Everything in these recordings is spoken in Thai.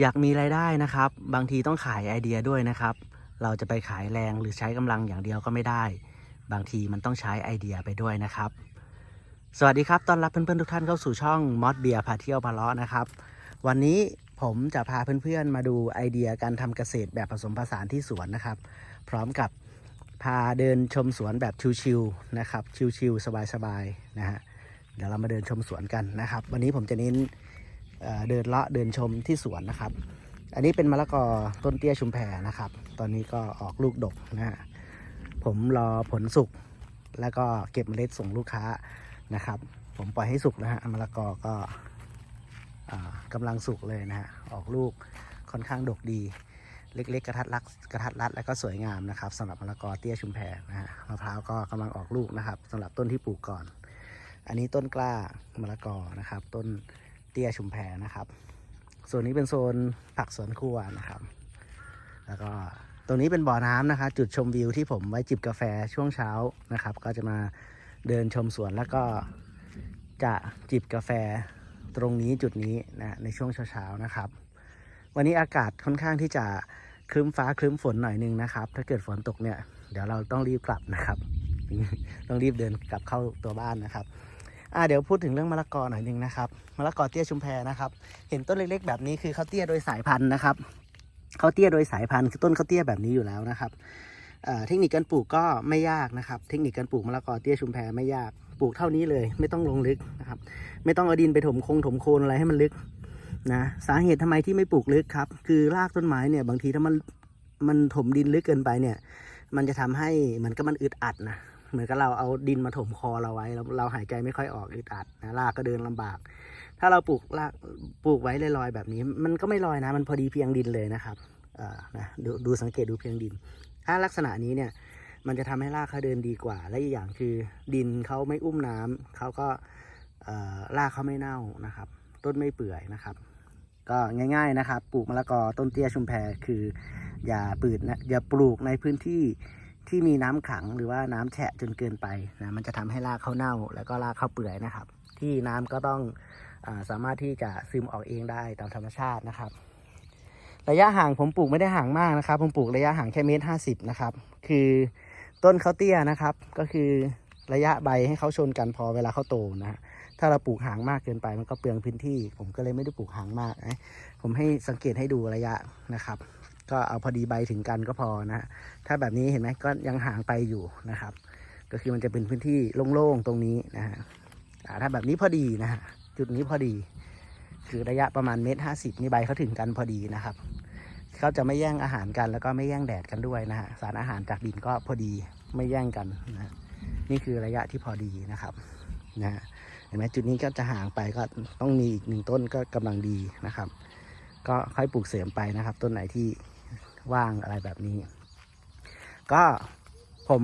อยากมีรายได้นะครับ บางทีต้องขายไอเดียด้วยนะครับ เราจะไปขายแรงหรือใช้กำลังอย่างเดียวก็ไม่ได้ บางทีมันต้องใช้ไอเดียไปด้วยนะครับ สวัสดีครับต้อนรับเพื่อนๆทุกท่านเข้าสู่ช่องมอดเบียพาเที่ยวพาเลาะนะครับ วันนี้ผมจะพาเพื่อนๆมาดูไอเดียการทำเกษตรแบบผสมผสานที่สวนนะครับ พร้อมกับพาเดินชมสวนแบบชิวๆนะครับชิวๆสบายๆนะฮะเดี๋ยวเรามาเดินชมสวนกันนะครับ วันนี้ผมจะเน้น เดินเลาะเดินชมที่สวนนะครับ อันนี้เป็นมะละกอต้นเตี้ยชุมแพนะครับ ตอนนี้ก็ออกลูกดกนะฮะผมรอผลสุก แล้วก็เก็บเมล็ดส่งลูกค้านะครับ ผมปล่อยให้สุกนะฮะมะละกอก็อ่ากำลังสุกเลยนะฮะ ออกลูกค่อนข้างดกดี เล็กๆ กระทัดรัดกระทัดรัดแล้วก็สวยงามนะครับสำหรับมะละกอเตี้ยชุมแพนะฮะมะพร้าวก็กำลังออกลูกนะครับสำหรับต้นที่ปลูกก่อน อันนี้ต้นกล้ามะละกอนะครับ ต้น เตี้ยชุมแพนะครับ ส่วนนี้เป็นโซนผักสวนครัวนะครับ แล้วก็ตรงนี้เป็นบ่อน้ำนะคะ จุดชมวิวที่ผมไว้จิบกาแฟช่วงเช้านะครับ ก็จะมาเดินชมสวนแล้วก็จะจิบกาแฟตรงนี้จุดนี้นะในช่วงเช้าๆนะครับ วันนี้อากาศค่อนข้างที่จะครึ้มฟ้าครึ้มฝนหน่อยนึงนะครับ ถ้าเกิดฝนตกเนี่ย เดี๋ยวเราต้องรีบกลับนะครับ ต้องรีบเดินกลับเข้าตัวบ้านนะครับ อ่าเดี๋ยวพูดถึงเรื่องมะละกอหน่อยหนึ่งนะครับมะละกอเตี้ยชุมแพนะครับ เห็นต้นเล็กๆ แบบนี้คือเขาเตี้ยโดยสายพันธุ์นะครับเขาเตี้ยโดยสายพันธุ์คือต้นเขาเตี้ยแบบนี้อยู่แล้วนะครับเทคนิคการปลูกก็ไม่ยากนะครับ เทคนิคการปลูกมะละกอเตี้ยชุมแพไม่ยากปลูกเท่านี้เลย ไม่ต้องลงลึกนะครับ ไม่ต้องเอาดินไปถมคงถมโคนอะไรให้มันลึกนะสาเหตุทำไมที่ไม่ปลูกลึกครับ คือรากต้นไม้เนี่ยบางทีถ้ามันมันถมดินลึกเกินไปเนี่ย มันจะทำให้มือนกับมันอึดอัดนะ เหมือนกับเราเอาดินมาถมคอเราไว้แล้วเราหายใจไม่ค่อยออกอึดอัดนะรากก็เดินลำบาก ถ้าเราปลูกรากปลูกไว้ลอยๆแบบนี้ มันก็ไม่ลอยนะ มันพอดีเพียงดินเลยนะครับเอ่อนะดูดูสังเกตดูเพียงดิน ถ้าลักษณะนี้เนี่ยมันจะทำให้รากเขาเดินดีกว่า และอีกอย่างคือดินเขาไม่อุ้มน้ำเขาก็รากเขาไม่เน่านะครับ ต้นไม่เปื่อยนะครับ ก็ง่าย ๆนะครับ ปลูกมะละกอต้นเตี้ยชุมแพคือ อย่าปืดนะอย่าปลูกในพื้นที่ ที่มีน้ำขังหรือว่าน้ำแฉะจนเกินไปนะมันจะทำให้รากเขาเน่า แล้วก็รากเขาเปื่อยนะครับ ที่น้ำก็ต้องอสามารถที่จะซึมออกเองได้ตามธรรมชาตินะครับ ระยะห่างผมปลูกไม่ได้ห่างมากนะครับ ผมปลูกระยะห่างแค่เมตรห้าสิบนะครับ คือต้นเขาเตี้ยนะครับ ก็คือระยะใบให้เขาชนกันพอเวลาเขาโตนะฮะถ้าเราปลูกห่างมากเกินไปมันก็เปลืองพื้นที่ ผมก็เลยไม่ได้ปลูกห่างมากนะผมให้สังเกตให้ดูระยะนะครับ ก็เอาพอดีใบถึงกันก็พอนะฮะถ้าแบบนี้เห็นไหมก็ยังห่างไปอยู่นะครับ ก็คือมันจะเป็นพื้นที่โล่งๆตรงนี้นะฮะถ้าแบบนี้พอดีนะฮะจุดนี้พอดี คือระยะประมาณเมตรห้าสิบนี่ใบเขาถึงกันพอดีนะครับเขาจะไม่แย่งอาหารกันแล้วก็ไม่แย่งแดดกันด้วยนะฮะสารอาหารจากดินก็พอดีไม่แย่งกันนะนี่คือระยะที่พอดีนะครับนะฮะเห็นไหมจุดนี้ก็จะห่างไปก็ต้องมีอีกหนึ่งต้นก็กำลังดีนะครับ ก็ค่อยปลูกเสริมไปนะครับ ต้นไหนที่ ว่างอะไรแบบนี้ ก็ผม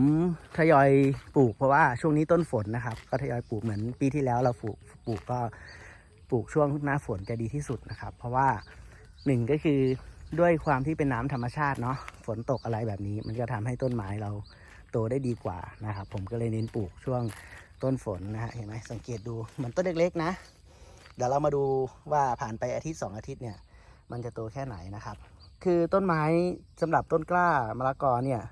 ทยอยปลูกเพราะว่าช่วงนี้ต้นฝนนะครับ ก็ทยอยปลูกเหมือนปีที่แล้วเราปลูกปลูกก็ปลูกช่วงหน้าฝนจะดีที่สุดนะครับ เพราะว่าหนึ่งก็คือด้วยความที่เป็นน้ำธรรมชาติเนาะฝนตกอะไรแบบนี้ มันก็ทำให้ต้นไม้เราโตได้ดีกว่านะครับ ผมก็เลยเน้นปลูกช่วงต้นฝนนะฮะเห็นไหมสังเกตดูมันต้นเล็กๆนะ เดี๋ยวเรามาดูว่าผ่านไปอาทิตย์สองอาทิตย์เนี่ย มันจะโตแค่ไหนนะครับ คือต้นไม้สำหรับต้นกล้ามะละกอเนี่ย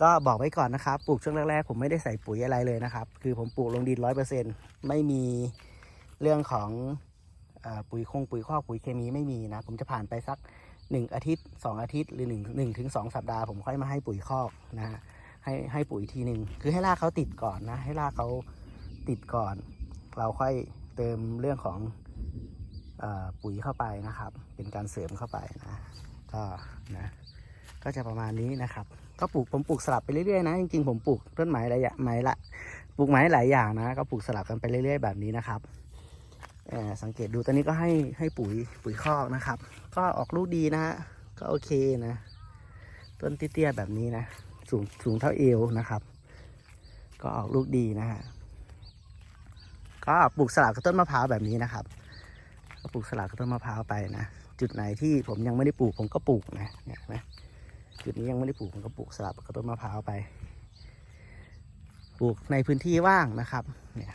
ก็บอกไว้ก่อนนะครับ ปลูกช่วงแรกๆผมไม่ได้ใส่ปุ๋ยอะไรเลยนะครับ คือผมปลูกลงดินร้อยเปอร์เซ็นไม่มีเรื่องของอปุ๋ยคงปุ๋ยคอกปุ๋ยเคมีไม่มีนะ ผมจะผ่านไปสักหนึ่งอาทิตย์สองอาทิตย์ หรือหนึ่งหนึ่งถึงสองสัปดาห์ผมค่อยมาให้ปุ๋ยคอกนะฮะให้ให้ปุ๋ยทีหนึ่งคือให้รากเขาติดก่อนนะ ให้รากเขาติดก่อน เราค่อยเติมเรื่องของอปุ๋ยเข้าไปนะครับ เป็นการเสริมเข้าไปนะ ก็นะก็จะประมาณนี้นะครับ ก็ปลูกผมปลูกสลับไปเรื่อยๆนะจริงๆผมปลูกต้นไม้หลายอย่างไม้ละปลูกไม้หลายอย่างนะ ก็ปลูกสลับกันไปเรื่อยๆแบบนี้นะครับสังเกตดูตอนนี้ก็ให้ให้ปุ๋ยปุ๋ยคอกนะครับ ก็ออกลูกดีนะฮะก็โอเคนะ ต้นเตี้ยๆแบบนี้นะ สูงสูงเท่าเอวนะครับ ก็ออกลูกดีนะฮะก็ปลูกสลับกับต้นมะพร้าวแบบนี้นะครับ ก็ปลูกสลับกับต้นมะพร้าวไปนะ จุดไหนที่ผมยังไม่ได้ปลูกผมก็ปลูกนะเนี่ยนไหมจุดนี้ยังไม่ได้ปลูกผมก็ปลูกสลับกับต้นมะพร้าวไป ปลูกในพื้นที่ว่างนะครับ เนี่ย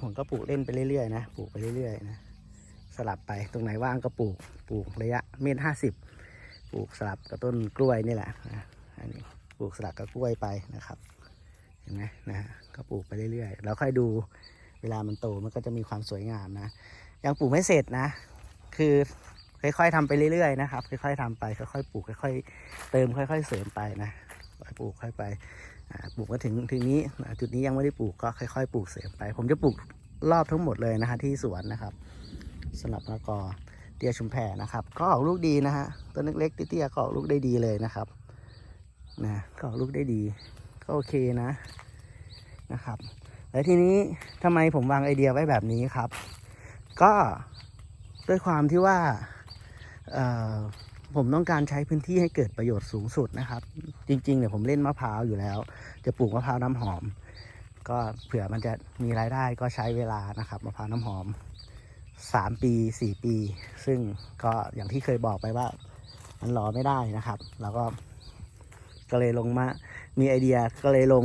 ผมก็ปลูกเล่นไปเรื่อยๆนะปลูกไปเรื่อยๆนะสลับไปตรงไหนว่างก็ปลูกปลูกระยะเมตรห้าสิบปลูกสลับกับต้นกล้วยนี่แหละนะอันนี้ปลูกสลับกับกล้วยไปนะครับเห็นไหมนะฮะก็ปลูกไปเรื่อยๆแล้วค่อยดูเวลามันโตมันก็จะมีความสวยงามนะยังปลูกไม่เสร็จนะ คือ ค่อยๆทำไปเรื่อยๆนะครับ ค่อยๆทำไป ค่อยๆปลูก ค่อยๆเติม ค่อย ๆ เสริมไปนะค่อยปลูกค่อยไปปลูกมาถึงถึงนี้จุดนี้ยังไม่ได้ปลูกก็ค่อยๆ ปลูกเสริมไป ผมจะปลูกรอบทั้งหมดเลยนะฮะที่สวนนะครับสำหรับมะละกอเตี้ยชุมแพนะครับ ก็ออกลูกดีนะฮะต้นเล็กๆเตี้ยๆก็ออกลูกได้ดีเลยนะครับนะก็ออกลูกได้ดี ก็โอเคนะนะครับ แล้วทีนี้ทำไมผมวางไอเดียไว้แบบนี้ครับ ก็ด้วยความที่ว่า ผมต้องการใช้พื้นที่ให้เกิดประโยชน์สูงสุดนะครับ จริงๆเนี่ยผมเล่นมะพร้าวอยู่แล้ว จะปลูกมะพร้าวน้ำหอม ก็เผื่อมันจะมีรายได้ก็ใช้เวลานะครับมะพร้าวน้ำหอม 3 ปี 4 ปี ซึ่งก็อย่างที่เคยบอกไปว่ามันรอไม่ได้นะครับ แล้วก็ก็เลยลงมามีไอเดียก็เลยลง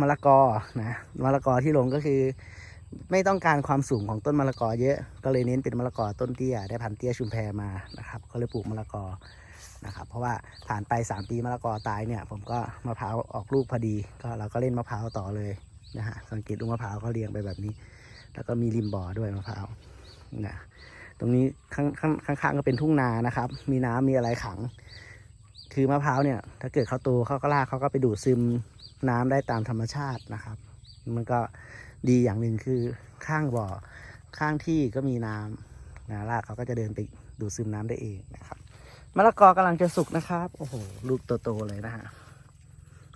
มะละกอนะมะละกอที่ลงก็คือ ไม่ต้องการความสูงของต้นมะละกอเยอะ ก็เลยเน้นเป็นมะละกอต้นเตี้ยได้พันเตี้ยชุมแพมานะครับ ก็เลยปลูกมะละกอนะครับ เพราะว่าผ่านไป 3 ปีมะละกอตายเนี่ย ผมก็มะพร้าวออกลูกพอดี ก็เราก็เล่นมะพร้าวต่อเลยนะฮะ สังเกตดูมะพร้าวเขาเรียงไปแบบนี้ แล้วก็มีริมบ่อด้วยมะพร้าวนะ ตรงนี้ข้างข้างข้างๆก็เป็นทุ่งนานะครับ มีน้ำมีอะไรขัง คือมะพร้าวเนี่ย ถ้าเกิดเขาโตเขาก็ลากเขาก็ไปดูดซึมน้ำได้ตามธรรมชาตินะครับ มันก็ ดีอย่างหนึ่งคือข้างบ่อข้างที่ก็มีน้ำนะรากเขาก็จะเดินไปดูดซึมน้ำได้เองนะครับมะละกอกำลังจะสุกนะครับโอ้โหลูกโตๆเลยนะฮะ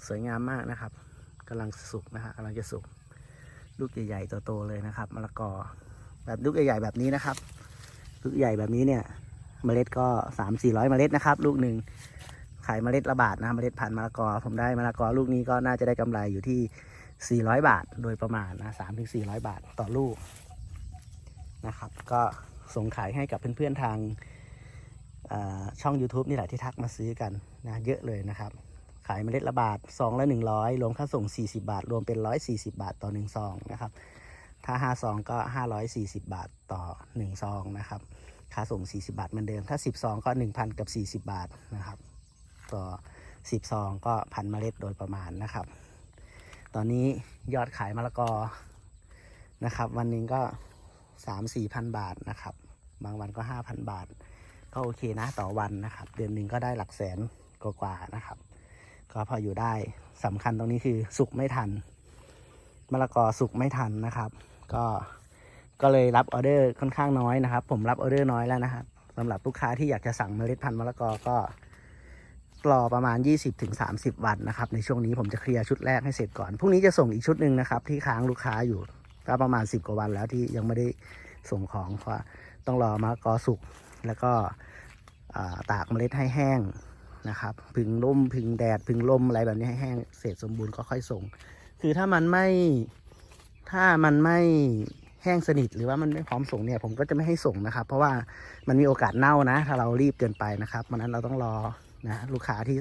สวยงามมากนะครับกำลังสุกนะฮะกำลังจะสุก ลูกใหญ่ๆโตๆเลยนะครับมะละกอ แบบลูกใหญ่ๆแบบนี้นะครับ ลูกใหญ่แบบนี้เนี่ย เมล็ดก็สามสี่ร้อยเมล็ดนะครับ ลูกหนึ่งขายเมล็ดละบาทนะเมล็ดพันธุ์มะละกอ ผมได้มะละกอลูกนี้ก็น่าจะได้กำไรอยู่ที่ 400 บาทโดยประมาณนะสามถึงสี่ร้อยบาทต่อลูกนะครับ ก็ส่งขายให้กับเพื่อนๆทางช่อง YouTube นี่แหละที่ทักมาซื้อกันนะเยอะเลยนะครับ ขายเมล็ดละบาทซองละ 100 รวมค่าส่ง 40 บาท รวมเป็น 140 บาทต่อ 1 ซองนะครับ ถ้า 5 ซองก็ 540 บาทต่อ 1 ซองนะครับ ค่าส่ง 40 บาทเหมือนเดิม ถ้า 10 ซองก็ 1,000 กับ 40 บาทนะครับ ต่อ 10 ซองก็พันเมล็ดโดยประมาณนะครับ ตอนนี้ยอดขายมะละกอนะครับ วันหนึ่งก็3 4พันบาทนะครับ บางวันก็5,000บาท ก็โอเคนะต่อวันนะครับ เดือนหนึ่งก็ได้หลักแสนกว่าๆนะครับ ก็พออยู่ได้สำคัญตรงนี้คือสุกไม่ทันมะละกอสุกไม่ทันนะครับ ก็ก็เลยรับออเดอร์ค่อนข้างน้อยนะครับ ผมรับออเดอร์น้อยแล้วนะครับสำหรับลูกค้าที่อยากจะสั่งเมล็ดพันธุ์มะละกอก็ รอประมาณ 20-30 วันนะครับ ในช่วงนี้ผมจะเคลียร์ชุดแรกให้เสร็จก่อนพรุ่งนี้จะส่งอีกชุดหนึ่งนะครับ ที่ค้างลูกค้าอยู่ก็ประมาณ 10 กว่าวันแล้วที่ยังไม่ได้ส่งของเพราะต้องรอมะละกอสุกแล้วก็ตากเมล็ดให้แห้งนะครับ พึ่งลมพึงแดดพึงลมอะไรแบบนี้ให้แห้งเสร็จสมบูรณ์ก็ค่อยส่ง คือถ้ามันไม่ถ้ามันไม่แห้งสนิทหรือว่ามันไม่พร้อมส่งเนี่ยผมก็จะไม่ให้ส่งนะครับ เพราะว่ามันมีโอกาสเน่านะ ถ้าเรารีบเกินไปนะครับมันนั้นเราต้องรอ นะลูกค้าที่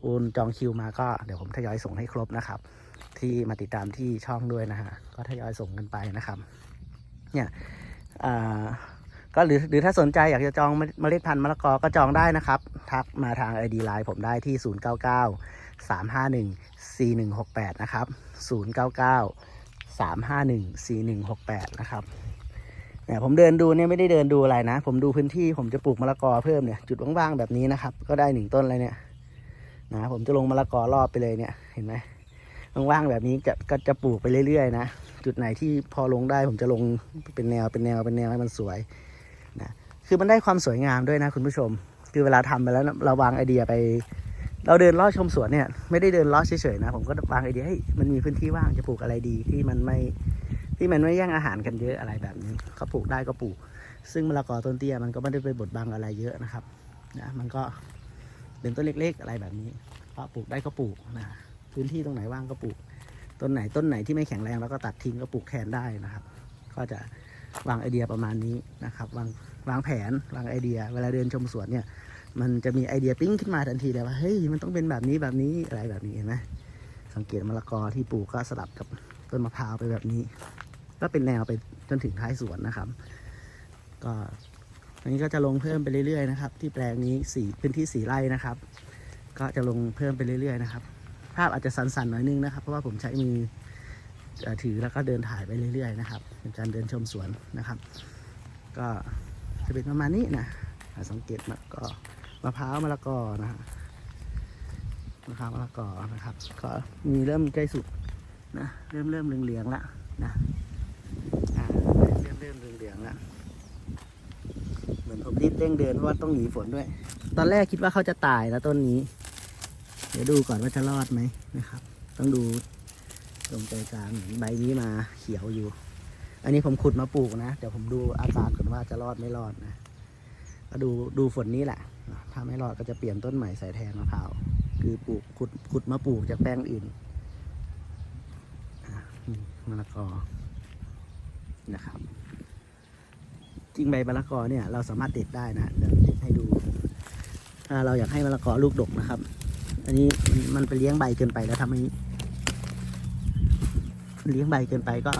โอนจองคิวมาก็เดี๋ยวผมทยอยส่งให้ครบนะครับ ที่มาติดตามที่ช่องด้วยนะฮะก็ทยอยส่งกันไปนะครับ เนี่ยอ่าก็หรือหรือถ้าสนใจอยากจะจองเมล็ดพันธุ์มะละกอก็จองได้นะครับ ทักมาทาง ID Line ผมได้ที่ 099 351 4168 นะครับ 099 351 4168 นะครับ เนี่ยผมเดินดูเนี่ยไม่ได้เดินดูอะไรนะ ผมดูพื้นที่ผมจะปลูกมะละกอเพิ่มเนี่ยจุดว่างๆแบบนี้นะครับ ก็ได้หนึ่งต้นเลยเนี่ยนะผมจะลงมะละกอรอบไปเลยเนี่ยเห็นไหมว่างๆแบบนี้จะก็จะปลูกไปเรื่อยๆนะจุดไหนที่พอลงได้ผมจะลงเป็นแนวเป็นแนวเป็นแนวให้มันสวยนะคือมันได้ความสวยงามด้วยนะคุณผู้ชม คือเวลาทำไปแล้วเราวางไอเดียไป เราเดินลอดชมสวนเนี่ย ไม่ได้เดินลอดเฉยๆนะ ผมก็วางไอเดียให้มันมีพื้นที่ว่างจะปลูกอะไรดีที่มันไม่ ที่มันไม่แย่งอาหารกันเยอะอะไรแบบนี้เขาปลูกได้ก็ปลูก ซึ่งมะละกอต้นเตี้ยมันก็ไม่ได้ไปบดบังอะไรเยอะนะครับนะมันก็เป็นต้นเล็ก ๆ อะไรแบบนี้ก็ปลูกได้ก็ปลูกนะพื้นที่ตรงไหนว่างก็ปลูก ต้นไหนต้นไหนที่ไม่แข็งแรงแล้วก็ตัดทิ้งก็ปลูกแทนได้นะครับ ก็จะวางไอเดียประมาณนี้นะครับ วางวางแผนวางไอเดีย เวลาเดินชมสวนเนี่ยมันจะมีไอเดียปิ้งขึ้นมาทันทีเลยว่าเฮ้ยมันต้องเป็นแบบนี้แบบนี้อะไรแบบนี้เห็นไหมสังเกตมะละกอที่ปลูกก็สลับกับต้นมะพร้าวไปแบบนี้ ก็เป็นแนวไปจนถึงท้ายสวนนะครับ ก็อันนี้ก็จะลงเพิ่มไปเรื่อยๆนะครับ ที่แปลงนี้สี่พื้นที่สี่ไร่นะครับ ก็จะลงเพิ่มไปเรื่อยๆนะครับ ภาพอาจจะสั่นๆหน่อยนึงนะครับ เพราะว่าผมใช้มือถือแล้วก็เดินถ่ายไปเรื่อยๆนะครับเป็นการเดินชมสวนนะครับ ก็จะเป็นประมาณนี้นะสังเกตมะก็มะพร้าวมะละกอนะฮะมะพร้าวมะละกอนะครับ ก็มีเริ่มใกล้สุกนะเริ่มเริ่มเหลืองๆแล้วนะ เริ่มเริ่มเหลืองๆแล้วเหมือนผมรีบเร่งเดินเพราะว่าต้องหนีฝนด้วย ตอนแรกคิดว่าเขาจะตายแล้วต้นนี้ เดี๋ยวดูก่อนว่าจะรอดไหมนะครับ ต้องดูตรงใจกลางเห็นใบนี้มาเขียวอยู่ อันนี้ผมขุดมาปลูกนะเดี๋ยวผมดูอาการก่อนว่าจะรอดไม่รอดนะก็ดูดูฝนนี้แหละ ถ้าไม่รอดก็จะเปลี่ยนต้นใหม่ใส่แทนมะพร้าวคือปลูกขุดขุดมาปลูกจากแปลงอื่นมะละกอนะครับ จริงใบมะละกอเนี่ยเราสามารถเด็ดได้นะเดี๋ยวเด็ดให้ดู ถ้าเราอยากให้มะละกอลูกดกนะครับ อันนี้มันไปเลี้ยงใบเกินไปแล้วทำให้เลี้ยงใบเกินไปก็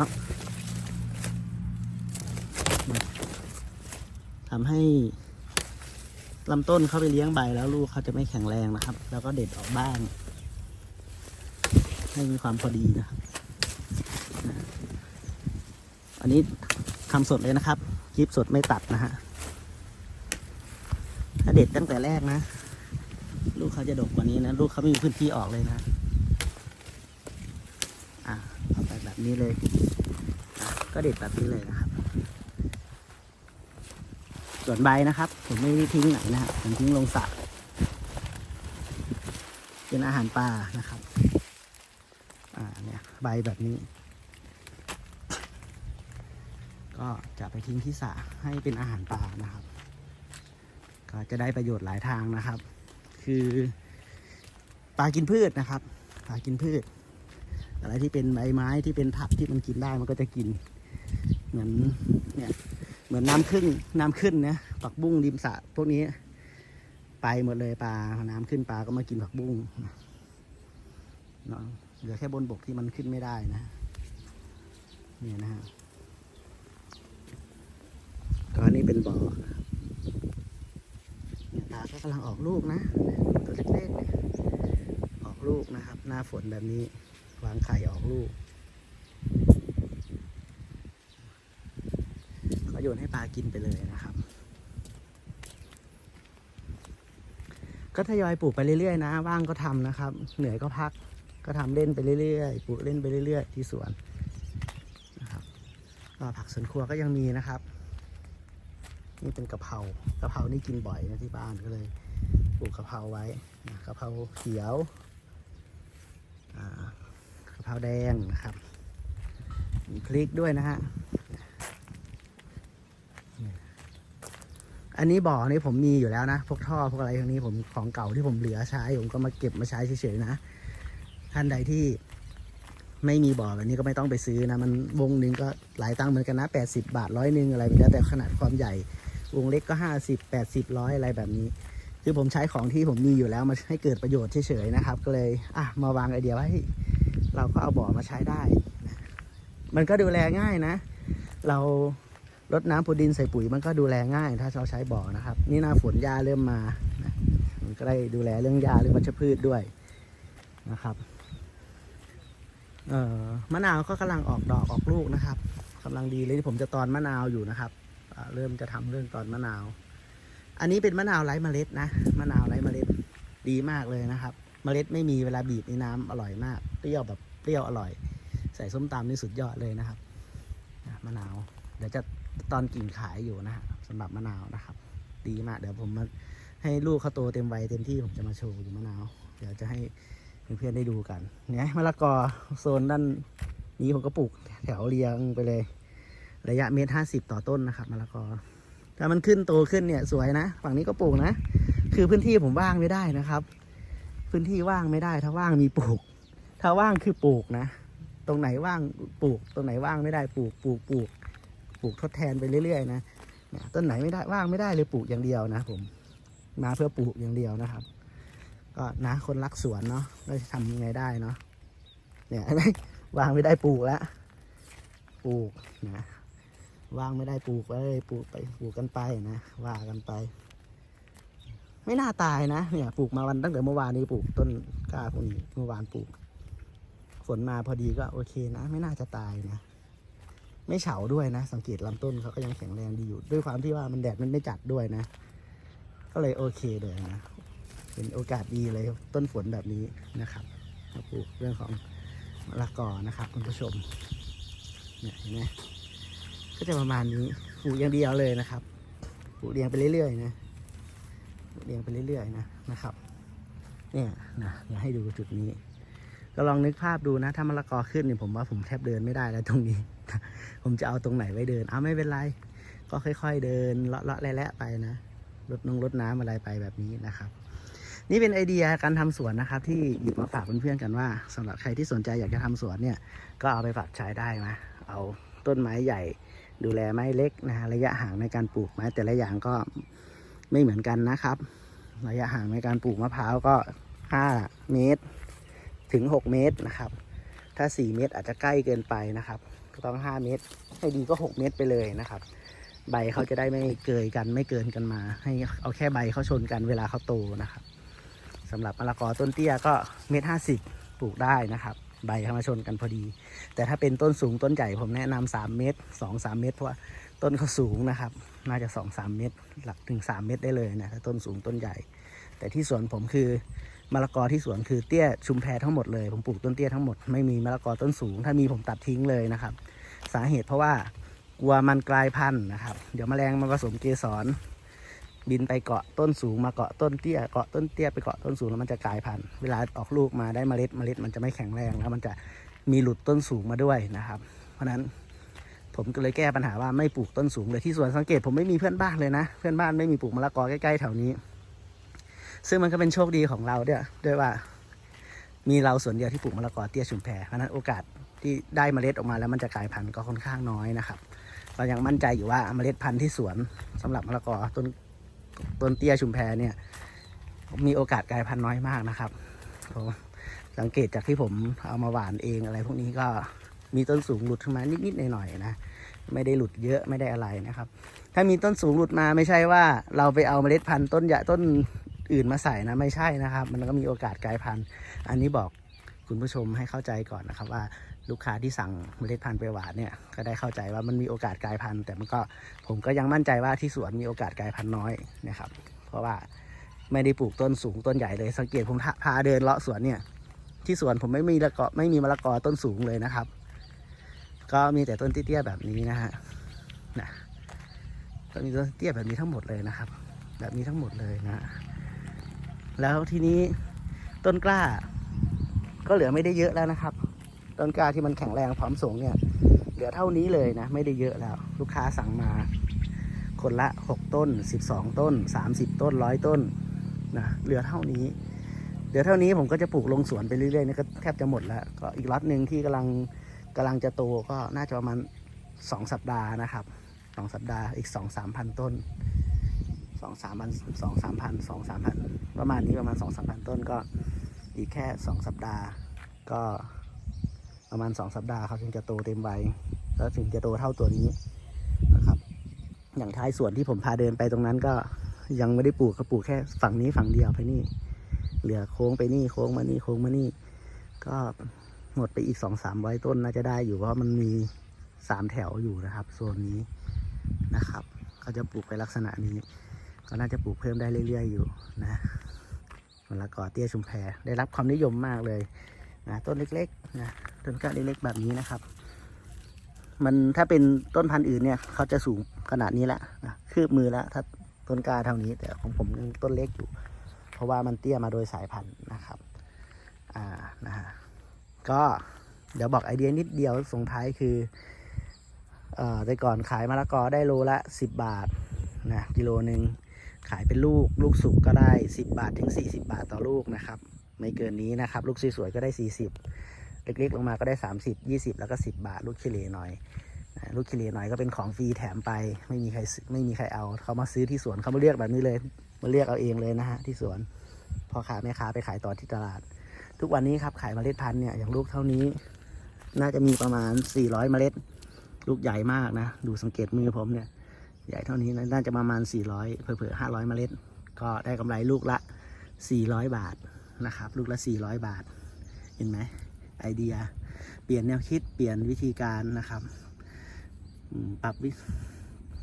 ทำให้ลำต้นเข้าไปเลี้ยงใบแล้วลูกเขาจะไม่แข็งแรงนะครับ แล้วก็เด็ดออกบ้างให้มีความพอดีนะครับ อันนี้ทำสดเลยนะครับ คลิปสดไม่ตัดนะฮะ ถ้าเด็ดตั้งแต่แรกนะ ลูกเขาจะดกกว่านี้นะ ลูกเขาไม่มีพื้นที่ออกเลยนะ อะเอาไปแบบนี้เลย ก็เด็ดแบบนี้เลยนะครับ ส่วนใบนะครับ ผมไม่ได้ทิ้งไหนนะฮะผมทิ้งลงสระเป็นอาหารปลานะครับ อ่าเนี่ยใบแบบนี้ ก็จะไปทิ้งที่สระให้เป็นอาหารปลานะครับ ก็จะได้ประโยชน์หลายทางนะครับ คือปลากินพืชนะครับปลากินพืช อะไรที่เป็นใบไม้ที่เป็นผักที่มันกินได้มันก็จะกิน เหมือนเนี่ยเหมือนน้ำขึ้นน้ำขึ้นนะผักบุ้งริมสระพวกนี้ ไปหมดเลยปลาน้ำขึ้นปลาก็มากินผักบุ้งเนาะเหลือแค่บนบกที่มันขึ้นไม่ได้นะ เนี่ยนะฮะ ก็อันนี้เป็นบ่อเนี่ยปลาก็กำลังออกลูกนะ ตัวเล็กๆเนี่ยออกลูกนะครับ หน้าฝนแบบนี้วางไข่ออกลูกก็โยนให้ปลากินไปเลยนะครับก็ทยอยปลูกไปเรื่อยๆนะ ว่างก็ทำนะครับ เหนื่อยก็พัก ก็ทำเล่นไปเรื่อยๆ ปลูกเล่นไปเรื่อยๆ ที่สวนนะครับผักสวนครัวก็ยังมีนะครับ นี่เป็นกะเพรากะเพรานี่กินบ่อยนะที่บ้านก็เลยปลูกกะเพราไว้นะกะเพราเขียวกะเพราแดงนะครับมีพริกด้วยนะฮะอันนี้บ่อนี่ผมมีอยู่แล้วนะ พวกท่อพวกอะไรพวกนี้ผมของเก่าที่ผมเหลือใช้ ผมก็มาเก็บมาใช้เฉยๆนะ ท่านใดที่ไม่มีบ่อแบบนี้ก็ไม่ต้องไปซื้อนะ มันวงหนึ่งก็หลายตังค์เหมือนกันนะ80บาทร้อยหนึ่งอะไรแบบนี้แล้วแต่ขนาดความใหญ่ วงเล็กก็ห้าสิบแปดสิบร้อยอะไรแบบนี้ คือผมใช้ของที่ผมมีอยู่แล้วมาให้เกิดประโยชน์เฉยๆนะครับ ก็เลยอะมาวางไอเดียว่าเฮ้เราก็เอาบ่อมาใช้ได้ มันก็ดูแลง่ายนะ เราลดน้ำปูดินใส่ปุ๋ยมันก็ดูแลง่าย ถ้าเราใช้บ่อนะครับ นี่หน้าฝนหญ้าเริ่มมามันก็ได้ดูแลเรื่องหญ้าเรื่องวัชพืชด้วยนะครับเอ่อมะนาวก็กำลังออกดอกออกลูกนะครับกำลังดีเลยที่ผมจะตอนมะนาวอยู่นะครับ เริ่มจะทำเรื่องตอนมะนาว อันนี้เป็นมะนาวไร้เมล็ดนะ มะนาวไร้เมล็ดดีมากเลยนะครับ เมล็ดไม่มีเวลาบีบในน้ำอร่อยมาก เปรี้ยวแบบเปรี้ยวอร่อย ใส่ส้มตำนี่สุดยอดเลยนะครับ มะนาว เดี๋ยวจะตอนกิ่งขายอยู่นะฮะสำหรับมะนาวนะครับ ดีมาก เดี๋ยวผมมาให้ลูกเขาโตเต็มวัยเต็มที่ผมจะมาโชว์อยู่มะนาว เดี๋ยวจะให้เพื่อนๆได้ดูกัน เนี่ยมะละกอโซนด้านนี้ผมก็ปลูกแถวเรียงไปเลย ระยะเมตรห้าสิบต่อต้นนะครับมะละกอถ้ามันขึ้นโตขึ้นเนี่ยสวยนะ ฝั่งนี้ก็ปลูกนะ คือพื้นที่ผมว่างไม่ได้นะครับ พื้นที่ว่างไม่ได้ ถ้าว่างมีปลูก ถ้าว่างคือปลูกนะ ตรงไหนว่างปลูก ตรงไหนว่างไม่ได้ปลูก ปลูกปลูกปลูกทดแทนไปเรื่อยๆนะเนี่ยต้นไหนไม่ได้ว่างไม่ได้เลยปลูกอย่างเดียวนะ ผม มาเพื่อปลูกอย่างเดียวนะครับ ก็นะคนรักสวนเนาะก็ทำยังไงได้เนาะเนี่ยเห็นไหมวางไม่ได้ปลูกแล้วปลูกนะ ว่างไม่ได้ปลูกไว้เลยปลูกไปปลูกกันไปนะว่ากันไป ไม่น่าตายนะเนี่ยปลูกมาวันตั้งแต่เมื่อวานนี้ปลูกต้นกล้าพวกนี้เมื่อวานปลูกฝนมาพอดีก็โอเคนะ ไม่น่าจะตายนะ ไม่เฉาด้วยนะ สังเกตลำต้นเขาก็ยังแข็งแรงดีอยู่ ด้วยความที่ว่ามันแดดมันไม่จัดด้วยนะ ก็เลยโอเคเลยนะเป็นโอกาสดีเลยต้นฝนแบบนี้นะครับปลูกเรื่องของมะละกอนะครับ คุณผู้ชมเนี่ยเห็นไหม ก็จะประมาณนี้ปลูกอย่างเดียวเลยนะครับปลูกเรียงไปเรื่อยๆนะปลูกเรียงไปเรื่อยๆนะนะครับ เนี่ยนะเดี๋ยวให้ดูจุดนี้ ก็ลองนึกภาพดูนะ ถ้ามะละกอขึ้นเนี่ยผมว่าผมแทบเดินไม่ได้แล้วตรงนี้ ผมจะเอาตรงไหนไว้เดินเอาไม่เป็นไร ก็ค่อย ๆ เดินเลาะๆและๆไปนะรดนงรดน้ำอะไรไปแบบนี้นะครับ นี่เป็นไอเดียการทำสวนนะครับ ที่หยิบมาฝากเพื่อนๆกันว่าสำหรับใครที่สนใจอยากจะทำสวนเนี่ย ก็เอาไปปรับใช้ได้นะเอาต้นไม้ใหญ่ ดูแลไม้เล็กนะฮะระยะห่างในการปลูกไม้แต่ละอย่างก็ไม่เหมือนกันนะครับ ระยะห่างในการปลูกมะพร้าวก็ 5 เมตร ถึง 6 เมตรนะครับ ถ้า 4 เมตรอาจจะใกล้เกินไปนะครับก็ต้อง 5 เมตร ให้ดีก็ 6 เมตรไปเลยนะครับ ใบเขาจะได้ไม่เกยกันไม่เกินกันมา ให้เอาแค่ใบเขาชนกันเวลาเขาโตนะครับสำหรับมะละกอต้นเตี้ยก็เมตรห้าสิบปลูกได้นะครับ ใบเข้ามาชนกันพอดี แต่ถ้าเป็นต้นสูงต้นใหญ่ผมแนะนำสามเมตรสองสามเมตร เพราะว่าต้นเขาสูงนะครับ น่าจะสองสามเมตร หลักถึงสามเมตรได้เลยนะถ้าต้นสูงต้นใหญ่ แต่ที่สวนผมคือมะละกอที่สวนคือเตี้ยชุมแพทั้งหมดเลยผมปลูกต้นเตี้ยทั้งหมดไม่มีมะละกอต้นสูง ถ้ามีผมตัดทิ้งเลยนะครับ สาเหตุเพราะว่ากลัวมันกลายพันธุ์นะครับ เดี๋ยวแมลงมันผสมเกสร บินไปเกาะต้นสูงมาเกาะต้นเตี้ยเกาะต้นเตี้ยไปเกาะต้นสูงแล้วมันจะกลายพันธุ์เวลาออกลูกมาได้เมล็ดเมล็ดมันจะไม่แข็งแรงแล้วมันจะมีหลุดต้นสูงมาด้วยนะครับ เพราะนั้นผมก็เลยแก้ปัญหาว่าไม่ปลูกต้นสูงเลยที่สวนสังเกตผมไม่มีเพื่อนบ้านเลยนะ เพื่อนบ้านไม่มีปลูกมะละกอใกล้ๆแถวนี้ ซึ่งมันก็เป็นโชคดีของเราด้วยด้วยว่า มีเราส่วนเดียวที่ปลูกมะละกอเตี้ยชุมแพเพราะนั้นโอกาสที่ได้เมล็ดออกมาแล้วมันจะกลายพันธุ์ก็ค่อนข้างน้อยนะครับเรายังมั่นใจอยู่ว่าเมล็ดพันธุ์ที่สวนสำหรับมะละกอต้น ต้นเตี้ยชุมแพเนี่ย มีโอกาสกลายพันธุ์น้อยมากนะครับผมสังเกตจากที่ผมเอามาหวานเองอะไร พวกนี้ก็มีต้นสูงหลุดขึ้นมานิดๆหน่อยๆนะไม่ได้หลุดเยอะไม่ได้อะไรนะครับ ถ้ามีต้นสูงหลุดมาไม่ใช่ว่าเราไปเอาเมล็ดพันธุ์ต้นใหญ่ต้นอื่นมาใส่นะไม่ใช่นะครับ มันก็มีโอกาสกลายพันธุ์ อันนี้บอกคุณผู้ชมให้เข้าใจก่อนนะครับว่า ลูกค้าที่สั่งเมล็ดพันธุ์ไปหวานเนี่ยก็ได้เข้าใจว่ามันมีโอกาสกลายพันธุ์ แต่มันก็ผมก็ยังมั่นใจว่าที่สวนมีโอกาสกลายพันธุ์น้อยนะครับ เพราะว่าไม่ได้ปลูกต้นสูงต้นใหญ่เลยสังเกตผมพาเดินเลาะสวนเนี่ย ที่สวนผมไม่มีละกอไม่มีมะละกอต้นสูงเลยนะครับ ก็มีแต่ต้นเตี้ยๆแบบนี้นะฮะนะก็มีต้นเตี้ยแบบนี้ทั้งหมดเลยนะครับ แบบนี้ทั้งหมดเลยนะ แล้วทีนี้ต้นกล้า ก็เหลือไม่ได้เยอะแล้วนะครับ ต้นกล้าที่มันแข็งแรงพร้อมส่งเนี่ยเหลือเท่านี้เลยนะ ไม่ได้เยอะแล้ว ลูกค้าสั่งมา คนละ 6 ต้น 12 ต้น 30 ต้นร้อยต้นนะเหลือเท่านี้ เหลือเท่านี้ผมก็จะปลูกลงสวนไปเรื่อยๆนี่ก็แทบจะหมดแล้วก็อีกล็อตหนึ่งที่กำลังกำลังจะโตก็น่าจะประมาณ2สัปดาห์นะครับ2สัปดาห์อีก 2 3 พันต้นสองสามพันสองสามพันสองสามพันประมาณนี้ประมาณสองสามพันต้นก็อีกแค่สองสัปดาห์ก็ ประมาณสองสัปดาห์เขาถึงจะโตเต็มวัยแล้วถึงจะโตเท่าตัวนี้นะครับ อย่างท้ายสวนที่ผมพาเดินไปตรงนั้นก็ยังไม่ได้ปลูกก็ปลูกแค่ฝั่งนี้ฝั่งเดียวไปนี่ เหลือโค้งไปนี่โค้งมานี่โค้งมานี่ ก็หมดไปอีกสองสามร้อยต้นน่าจะได้อยู่เพราะมันมีสามแถวอยู่นะครับโซนนี้นะครับเขาจะปลูกไปลักษณะนี้ ก็น่าจะปลูกเพิ่มได้เรื่อย ๆ อยู่นะมะละกอเตี้ยชุมแพได้รับความนิยมมากเลย นะต้นเล็กๆนะต้นกล้าเล็กๆแบบนี้นะครับ มันถ้าเป็นต้นพันธุ์อื่นเนี่ยเขาจะสูงขนาดนี้ละนะคืบมือแล้วถ้าต้นกล้าเท่านี้ แต่ของผมยังต้นเล็กอยู่ เพราะว่ามันเตี้ยมาโดยสายพันธุ์นะครับอ่านะฮะก็เดี๋ยวบอกไอเดียนิดเดียวส่งท้ายคือเอ่อแต่ก่อนขายมะละกอได้โลละ 10 บาทนะกิโลหนึ่งขายเป็นลูกลูกสุกก็ได้ 10 บาทถึง 40 บาทต่อลูกนะครับ ไม่เกินนี้นะครับ ลูกสวยๆก็ได้ 40 เล็กๆ ลงมาก็ได้ 30 20 แล้วก็ 10 บาท ลูกขี้เหร่หน่อย ลูกขี้เหร่หน่อยก็เป็นของฟรีแถมไป ไม่มีใครไม่มีใครเอาเขามาซื้อที่สวนเขามาเลือกแบบนี้เลย มาเลือกเอาเองเลยนะฮะที่สวนพอขาแม่ค้าไปขายต่อที่ตลาด ทุกวันนี้ครับขายเมล็ดพันธุ์เนี่ยอย่างลูกเท่านี้ น่าจะมีประมาณ 400 เมล็ด ลูกใหญ่มากนะ ดูสังเกตมือผมเนี่ยใหญ่เท่านี้นะน่าจะประมาณ 400 เผื่อๆ500 เมล็ด ก็ได้กำไรลูกละ 400 บาท นะครับ ลูกละ 400 บาท เห็นไหมไอเดีย เปลี่ยนแนวคิดเปลี่ยนวิธีการนะครับปรับวิ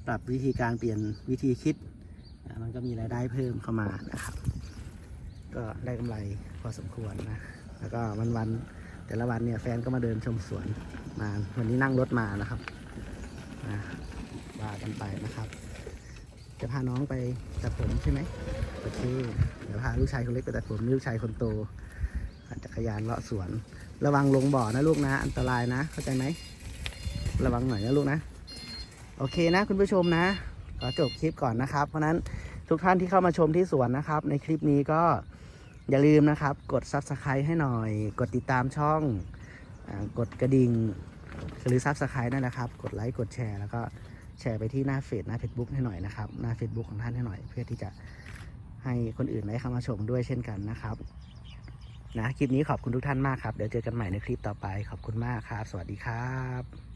ปรับวิธีการเปลี่ยนวิธีคิด มันก็มีรายได้เพิ่มเข้ามานะครับ ก็ได้กำไรพอสมควรนะ แล้วก็วันวันแต่ละวันเนี่ยแฟนก็มาเดินชมสวนมาวันนี้นั่งรถมานะครับว่ากันไปนะครับ จะพาน้องไปตัดผมใช่ไหมโอเคเดี๋ยวพาลูกชายคนเล็กไปตัดผมลูกชายคนโตปั่นจักรยานเลาะสวน ระวังลงบ่อนะลูกนะ อันตรายนะ เข้าใจไหมระวังหน่อยนะลูกนะ โอเคนะคุณผู้ชมนะขอจบคลิปก่อนนะครับ เพราะฉะนั้นทุกท่านที่เข้ามาชมที่สวนนะครับ ในคลิปนี้ก็อย่าลืมนะครับ กด Subscribe ให้หน่อย กดติดตามช่องอกดกระดิ่งหรือ Subscribe นั่นนะครับ กดไลค์กดแชร์แล้วก็ แชร์ไปที่หน้าเฟซหน้า Facebook ให้หน่อยนะครับหน้า Facebook ของท่านให้หน่อย เพื่อที่จะให้คนอื่นได้เข้ามาชมด้วยเช่นกันนะครับนะคลิปนี้ขอบคุณทุกท่านมากครับ เดี๋ยวเจอกันใหม่ในคลิปต่อไปขอบคุณมากครับ สวัสดีครับ